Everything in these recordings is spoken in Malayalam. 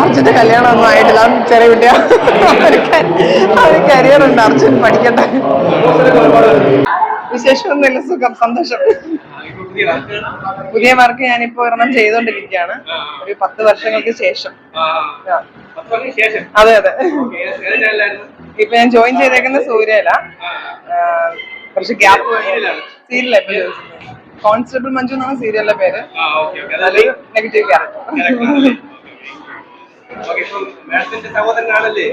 അർജുന്റെ കല്യാണം ഒന്നും ആയിട്ടില്ല ചെറിയ കുട്ടിയാ. കരിയർ ഉണ്ട്. അർജുൻ പഠിക്കട്ടെ. വിശേഷമൊന്നുമില്ല. സുഖം. സന്തോഷം. പുതിയ വർക്ക് ഞാനിപ്പോ ഒരെണ്ണം ചെയ്തോണ്ടിരിക്കുകയാണ്. ഒരു പത്ത് വർഷങ്ങൾക്ക് ശേഷം. അതെ അതെ. ഇപ്പൊ ഞാൻ ജോയിൻ ചെയ്തേക്കുന്ന സൂര്യല കുറച്ച് ഗ്യാപ്പ് സീരിയല കോൺസ്റ്റബിൾ മഞ്ജു എന്നാണ് സീരിയലിന്റെ പേര്. നെഗറ്റീവ് ക്യാരക്ടർ മാഡത്തിന്റെ സഹോദരനാണല്ലേ?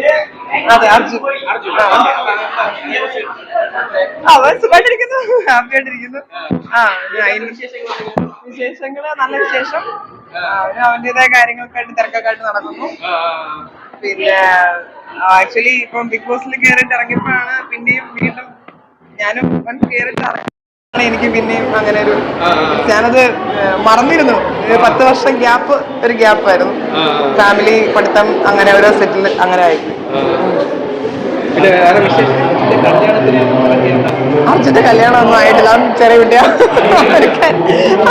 അതെ അർജുൻ. അവൻ സുഖമായിട്ടിരിക്കുന്നു. ഹാപ്പി ആയിട്ടിരിക്കുന്നു. ആ? വിശേഷങ്ങൾ നല്ല വിശേഷം. അവന് അവന്റേതായ തിരക്കൊക്കെ ആയിട്ട് നടക്കുന്നു. ആ, ആ, പിന്നെ ആക്ച്വലി ഇപ്പം ബിഗ് ബോസിൽ കയറിയിട്ട് ഇറങ്ങിയപ്പോഴാണ് പിന്നെയും വീണ്ടും ഞാനും കയറിയിട്ട് ഇറങ്ങി. എനിക്ക് പിന്നെയും അങ്ങനെ ഒരു. ഞാനത് മറന്നിരുന്നു. പത്ത് വർഷം ഗ്യാപ്പ് ഒരു ഗ്യാപ്പായിരുന്നു. ഫാമിലി പഠിത്തം അങ്ങനെ ഓരോ സെറ്റിൽ അങ്ങനെ ആയി. ആ. പിന്നെ വേറെ വിശേഷം കല്യാണത്തിന് എന്താ? അർജുന്റെ കല്യാണം ഒന്നും ആയിട്ടില്ല ചെറിയ കുട്ടിയാ.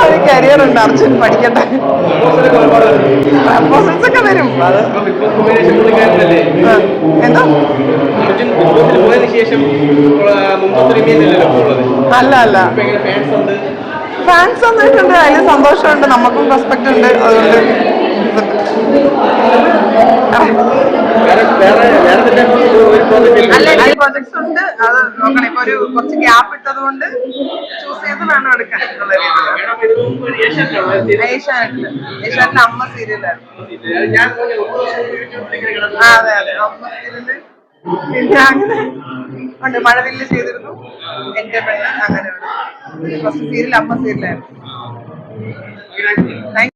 ഒരു കരിയർ ഉണ്ട്. അർജുൻ പഠിക്കട്ടെ. പ്രപ്പോസൽസ് ഒക്കെ വരും. അത് എന്താ? അല്ല അല്ല ഫാൻസ് വന്നിട്ടുണ്ട്. അതിൽ സന്തോഷമുണ്ട്. നമുക്കും റെസ്പെക്ട് ഉണ്ട്. അതുകൊണ്ട് അല്ല ഈ ഉണ്ട്. അത് നോക്കണം. ഇപ്പൊ ഒരു കുറച്ച് ഗ്യാപ്പ് ഇട്ടത് കൊണ്ട് ചൂസ് ചെയ്ത് വേണം എടുക്കാൻ. അമ്മ സീരിയലായിരുന്നു അതെ അതെ. അമ്മ സീരിയൽ പിന്നെ അങ്ങനെ ഉണ്ട്. മഴവില്ല് ചെയ്തിരുന്നു. എന്റെ പെണ്ണ് അങ്ങനെ ఫస్ట్ సీరియల్ అమ్మ సీరియల్.